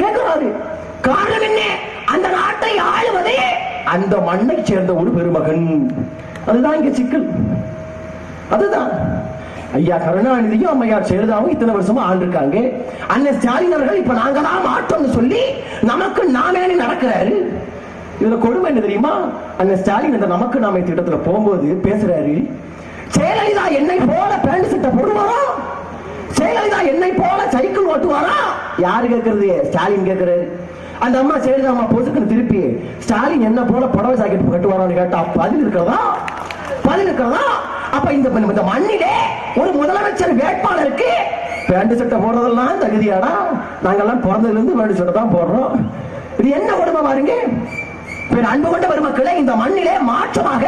கேட்கிறாரு காரணம் என்ன? அந்த நாட்டை ஆளுவதே அந்த மண்ணை சேர்ந்த ஒரு பெருமகன். அதுதான் இங்க சிக்கல். அதுதான். ஐயா கருணாநிதியும் அம்மையார் சேருதாவும் இத்தனை வருஷமா ஆண்டிருக்காங்க அண்ணன் ஸ்டாலின் அவர்கள் இப்ப நாங்க தான் மாற்றோம்னு சொல்லி நமக்கு நாமே நடக்கிறாரு. இதுல கொடுமை என்ன தெரியுமா? அண்ணன் ஸ்டாலின் இந்த நமக்கு நாமே திட்டத்துல போகும்போது பேசுறாரு. ஜெயலலிதா என்னை போல பேண்ட் சட்டை போடுவாரா ஜெயலலிதா என்னை போல சைக்கிள் ஓட்டுவாரா யாரு கேட்கறது ஸ்டாலின் கேட்கறது அந்த அம்மா ஜெயலலிதா அம்மா பொசுக்குன்னு திருப்பி ஸ்டாலின் என்ன போல புடவை ஜாக்கெட் கட்டுவாரான்னு கேட்டா பதில் இருக்கிறதா? பதில் இருக்கிறதா? அப்ப இந்த இந்த மண்ணிலே ஒரு முதலமைச்சர் வேட்பாளருக்கு பேண்ட் சட்டை போடுறதெல்லாம் தகுதியாடா? நாங்கெல்லாம் பிறந்ததுல இருந்து பேண்ட் சட்டை தான் போடுறோம். இது என்ன கொடுமை பாருங்க? அன்பு கொண்ட பெருமக்களை இந்த மண்ணிலே மாற்றமாக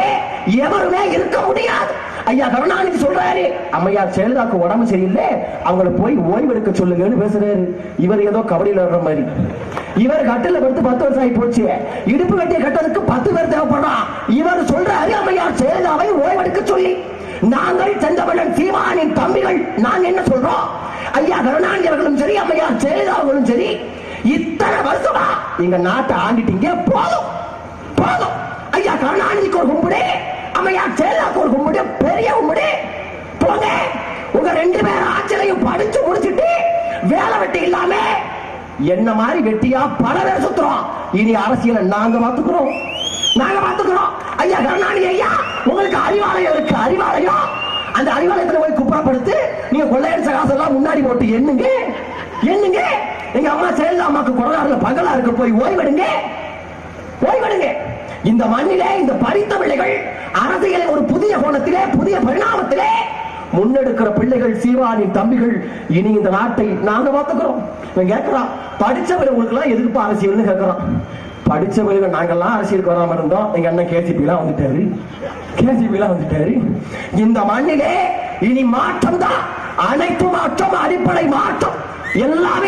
எவருமே இருக்க முடியாது. ஐயா கருணாநிதி சொல்றாரு அம்மையார் ஜெயலலிதாக்கு உடம்பு சரியில்லை அவங்கள போய் ஓய்வெடுக்க சொல்லுங்கன்னு பேசுறாரு. இவர் ஏதோ கபடியில் வர்ற மாதிரி. இவர் கட்டில படுத்து பத்து வருஷம் ஆகி போச்சு. இடுப்பு கட்டிய கட்டதுக்கு பத்து பேர் தேவைப்படுறான் இவர் சொல்றாரு அம்மையார் ஜெயலலிதாவை ஓய்வெடுக்க சொல்லி நாங்கள் செந்தமிழன் சீமானின் தம்பிகள் நான் என்ன சொல்றோம்? ஐயா கருணாநிதி அவர்களும் சரி அம்மையார் ஜெயலலிதா அவர்களும் சரி இத்தனை வருஷமா எங்க நாட்டை ஆண்டிட்டீங்க போதும் போதும். ஐயா கருணாநிதிக்கு ஒரு கும்பிடே. அம்மையார் ஜெயலலிதாக்கு ஒரு கும்பிடு பெரிய கும்பிடு போங்க. உங்க ரெண்டு பேர் ஆட்சியையும் படிச்சு முடிச்சிட்டு வேலை வெட்டி இல்லாம என்ன மாதிரி வெட்டியா பல பேர் சுத்துறோம். இனி அரசியலை நாங்க பாத்துக்கிறோம் நாங்க பாத்துக்கிறோம் ஐயா கருணாநிதி ஐயா உங்களுக்கு அறிவாலயம் இருக்கு அறிவாலயம். அந்த அறிவாலயத்துல போய் குப்பரப்படுத்து நீங்க கொள்ளையடிச்ச காசெல்லாம் முன்னாடி போட்டு எண்ணுங்க. எண்ணுங்க. எங்க அம்மா ஜெயலலிதா அம்மாக்கு கொடநாடுல பகலா இருக்க போய் ஓய்வெடுங்க. ஓய்வெடுங்க. இந்த மண்ணிலே இந்த பறித்த பிள்ளைகள் அரசியலை ஒரு புதிய கோணத்திலே புதிய பரிணாமத்திலே முன்னெடுக்கிற பிள்ளைகள் சீவானின் தம்பிகள் இனி இந்த நாட்டை நாங்க பார்த்துக்கிறோம். இவன் கேட்கிறான் படிச்சவர்களுக்கு எல்லாம் எதுக்குப்பா அரசியல்னு கேட்கிறான். படிச்சவர்கள் நாங்கெல்லாம் அரசியலுக்கு வராம இருந்தோம். எங்க அண்ணன் கேசிபி எல்லாம் வந்துட்டாரு. கேசிபி எல்லாம் வந்துட்டாரு. இந்த மண்ணிலே இனி மாற்றம் தான். அனைத்து மாற்றம் அடிப்படை மாற்றம். எல்லாமே